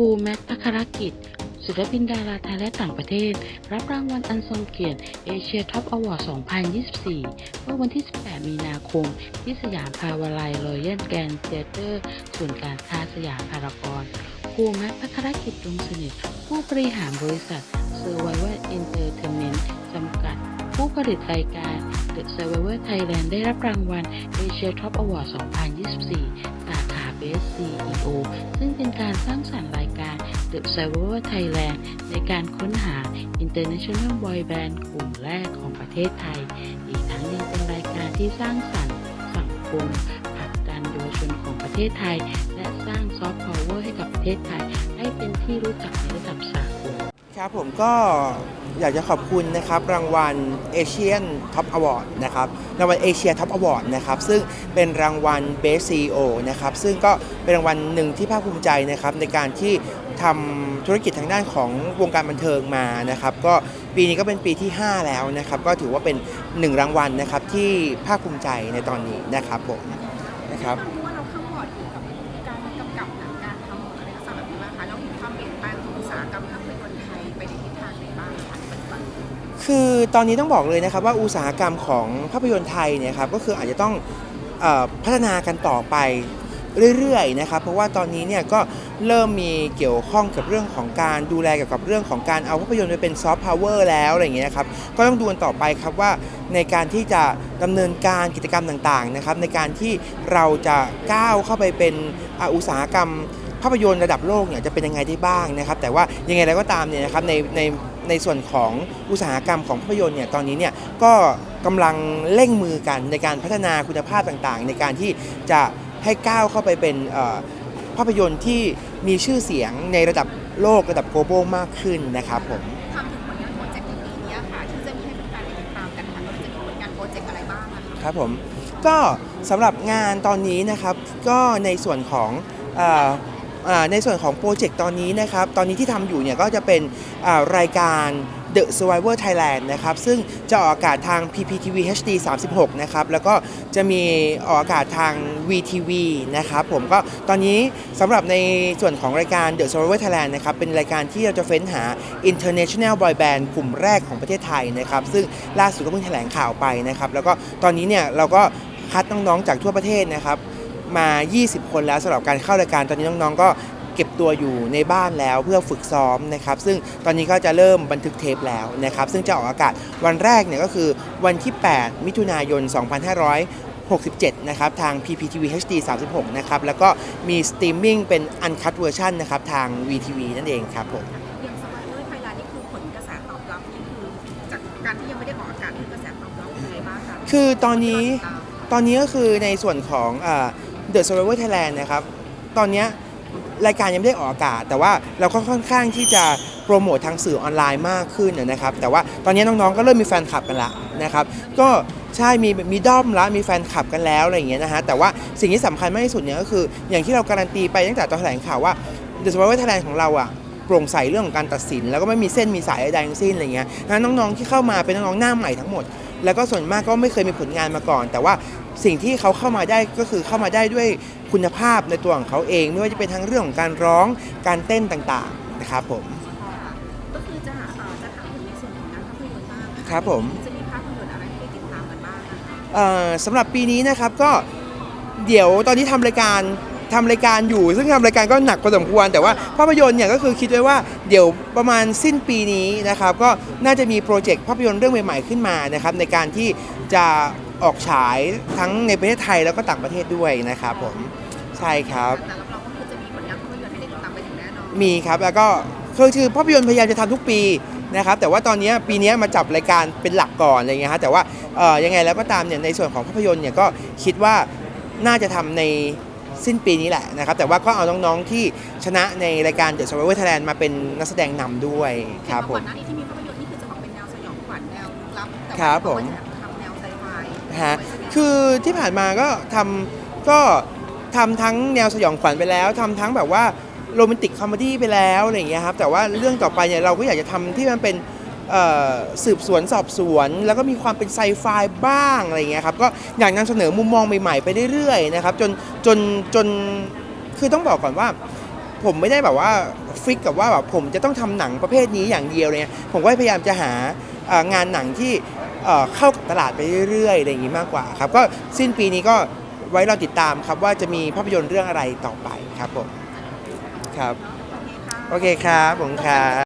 ครูแม็กซ์อัครกิจ ศิลปินดาราไทยและต่างประเทศ รับรางวัลอันทรงเกียรติเอเชียท็อปอวอร์ด 2024 เมื่อวันที่ 18 มีนาคม ที่สยามพาวาไลรอยัลแกรนด์เทเตอร์ส่วนการค้าสยามพารากอนครูแม็กซ์อัครกิจดวงสนิท ผู้บริหารบริษัท Survivor Entertainment จำกัด ผู้ผลิตรายการ The Survivor Thailand ได้รับรางวัล Asia Top Award 2024 สาขา Best CEO ซึ่งเป็นการสร้างสรรค์รายการ The Survivor Thailand ในการค้นหา International Boy Band กลุ่มแรกของประเทศไทย อีกทั้งยังเป็นรายการที่สร้างสรรค์สังคมผลักดันเยาวชนของประเทศไทย และสร้างซอฟต์พาวเวอร์ให้กับประเทศไทย ให้เป็นที่รู้จักในระดับสากล ครับผมก็อยากจะขอบคุณนะครับรางวัล Asian Top Award นะครับรางวัลเอเชียท็อปอวอร์ดนะครับซึ่งเป็นรางวัล Best CEO นะครับซึ่งก็เป็นรางวัลหนึ่งที่ภาคภูมิใจนะครับในการที่ทำธุรกิจทางด้านของวงการบันเทิงมานะครับก็ปีนี้ก็เป็นปีที่ 5 แล้วนะครับก็ถือว่าเป็นหนึ่งรางวัลนะครับที่ภาคภูมิใจในตอนนี้นะครับผมนะครับ คือตอนนี้ต้องบอกเลยนะครับว่าอุตสาหกรรมของภาพยนตร์ไทยเนี่ยครับก็คืออาจจะต้องอพัฒนากันต่อไปเรื่อยๆนะครับเพราะว่าตอนนี้เนี่ยก็เริ่มมีเกี่ยวข้องกับเรื่องของการดูแลเกี่ยวกับเรื่องของการเอาภาพยนตร์ไปเป็นซอฟต์พาวเวอร์แล้วอะไรอย่างเงี้ยครับก็ต้องดูกันต่อไปครับว่าในการที่จะดำเนินการกิจกรรมต่างๆนะครับในการที่เราจะก้าวเข้าไปเป็นอุตสาหกรรมภาพยนตร์ระดับโลกเนี่ยจะเป็นยังไงได้บ้างนะครับแต่ว่ายังไงแล้วก็ตามเนี่ยนะครับในใน ในส่วนของอุตสาหกรรมของภาพยนตร์เนี่ยตอนนี้เนี่ยก็กำลังเร่งมือกันในการพัฒนาคุณภาพต่างๆ ในการที่จะให้ก้าวเข้าไปเป็นภาพยนตร์ที่มีชื่อเสียงในระดับโลกระดับ global มากขึ้นนะครับผมทำถึงผลงานโปรเจกต์ปีนี้ค่ะที่จะมีให้แฟนๆติดตามกันค่ะว่าจะมีผลงานโปรเจกต์อะไรบ้างครับผมก็สำหรับงานตอนนี้นะครับก็ในส่วนของ ในส่วนของโปรเจกต์ตอนนี้นะครับ ตอนนี้ที่ทำอยู่เนี่ยก็จะเป็นรายการ The Survivor Thailand นะครับ ซึ่งจะออกอากาศทาง PPTV HD 36 นะครับ แล้วก็จะมีออกอากาศทาง VTV นะครับผมก็ตอนนี้สำหรับในส่วนของรายการ The Survivor Thailand นะครับ เป็นรายการที่เราจะเฟ้นหา International Boy Band กลุ่มแรกของประเทศไทยนะครับ ซึ่งล่าสุดก็เพิ่งแถลงข่าวไปนะครับ แล้วก็ตอนนี้เนี่ยเราก็คัดน้องๆจากทั่วประเทศนะครับ มา 20 คนแล้วสำหรับการเข้ารายการตอนนี้น้องๆ ก็เก็บตัวอยู่ในบ้านแล้วเพื่อฝึกซ้อมนะครับซึ่งตอนนี้ก็จะเริ่มบันทึกเทปแล้วนะครับซึ่งจะออกอากาศวันแรกเนี่ยก็คือวันที่ 8 มิถุนายน 2567 นะครับทาง PPTV HD 36 นะครับแล้วก็มีสตรีมมิ่งเป็น Uncut Version นะครับทาง VTV นั่นเองครับผมอย่างสปอยเลอร์ไทยแลนด์นี่คือผลกระแสตอบรับนี่คือจากการที่ยังไม่ได้ออกอากาศคือกระแสตอบรับเป็นยังไงบ้างคะคือตอนนี้ตามตอนนี้ก็คือในส่วนของอ่า The Survivor Thailand นะครับ ตอนนี้รายการยังไม่ได้ออกอากาศ แต่ว่าเราก็ค่อนข้างที่จะโปรโมททางสื่อออนไลน์มากขึ้นนะครับ แต่ว่าตอนนี้น้องๆก็เริ่มมีแฟนคลับกันละนะครับ ก็ใช่มีมีด้อมแล้วมีแฟนคลับกันแล้วอะไรอย่างเงี้ยนะฮะ แต่ว่าสิ่งที่สำคัญมากที่สุดเนี่ยก็คือ อย่างที่เราการันตีไปตั้งแต่ตอนแถลงข่าวว่า The Survivor Thailand ของเราอะโปร่งใสเรื่องของการตัดสิน แล้วก็ไม่มีเส้นมีสายใดทั้งสิ้นอะไรเงี้ยนะน้องๆที่เข้ามาเป็นน้องๆหน้าใหม่ทั้งหมด แล้วก็ส่วนมากก็ไม่เคยมีผลงานมาก่อน แต่ว่าสิ่งที่เขาเข้ามาได้ก็คือเข้ามาได้ด้วยคุณภาพในตัวของเขาเอง ไม่ว่าจะเป็นทั้งเรื่องของการร้องการเต้นต่างๆนะครับผมค่ะก็คือจะหาเอ่อจะถามถึงในส่วนของงานภาพยนตร์บ้างะครับผมจะมีภาพยนตร์อะไรให้ได้ติดตามกันบ้างนะคะเอ่อสำหรับปีนี้นะครับก็เดี๋ยวตอนนี้ทำรายการ ทำรายการอยู่ ซึ่งทำรายการก็หนักพอสมควร แต่ว่าภาพยนตร์เนี่ยก็คือคิดไว้ว่าเดี๋ยวประมาณสิ้นปีนี้นะครับก็น่าจะมีโปรเจกต์ภาพยนตร์เรื่องใหม่ๆขึ้นมานะครับในการที่จะออกฉายทั้งในประเทศไทยแล้วก็ต่างประเทศด้วยนะครับผมใช่ครับ แต่รับรองก็คือจะมีผลงานภาพยนตร์ให้ได้ติดตามไปถึงแน่นอนมีครับแล้วก็คือคือภาพยนตร์พยายามจะทำทุกปีนะครับแต่ว่าตอนนี้ปีนี้มาจับรายการเป็นหลักก่อนอะไรเงี้ยฮะแต่ว่าเอ่อยังไงแล้วก็ตามเนี่ยในส่วนของภาพยนตร์เนี่ยก็คิดว่าน่าจะทำใน สิ้นปีนี้แหละนะครับ แต่ว่าก็เอาน้องๆที่ชนะในรายการ The Survivor Thailand มาเป็นนักแสดงนำด้วยครับผก่อมนหน้านี้ที่มีภาพยนตร์นี่คือจะออกเป็นแนวสยองขวัญแนวลึกลับแต่ว่าครับผมทำแนวไซไฟฮะด้วยใช่ไหมคือที่ผ่านมาก็ทำก็ทำทั้งแนวสยองขวัญไปแล้วทำทั้งแบบว่าโรแมนติกคอมเมดี้ไปแล้วอะไรอย่างเงี้ยครับแต่ว่าเรื่องต่อไปเนี่ยเราก็อยากจะทำที่มันเป็นเอ่อ สืบสวนสอบสวน แล้วก็มีความเป็นไซไฟบ้างอะไรเงี้ยครับก็อยากนำเสนอมุมมองใหม่ๆไปเรื่อยๆนะครับจนจนจนคือต้องบอกก่อนว่า ผมไม่ได้แบบว่าฟิกกับว่าแบบผมจะต้องทำหนังประเภทนี้อย่างเดียวเลยผมก็พยายามจะหางานหนังที่เข้ากับตลาดไปเรื่อยๆอะไรอย่างนี้มากกว่าครับก็สิ้นปีนี้ก็ไว้เราติดตามครับว่าจะมีภาพยนตร์เรื่องอะไรต่อไปครับผมครับ โอเคค่ะโอเคครับผมครับ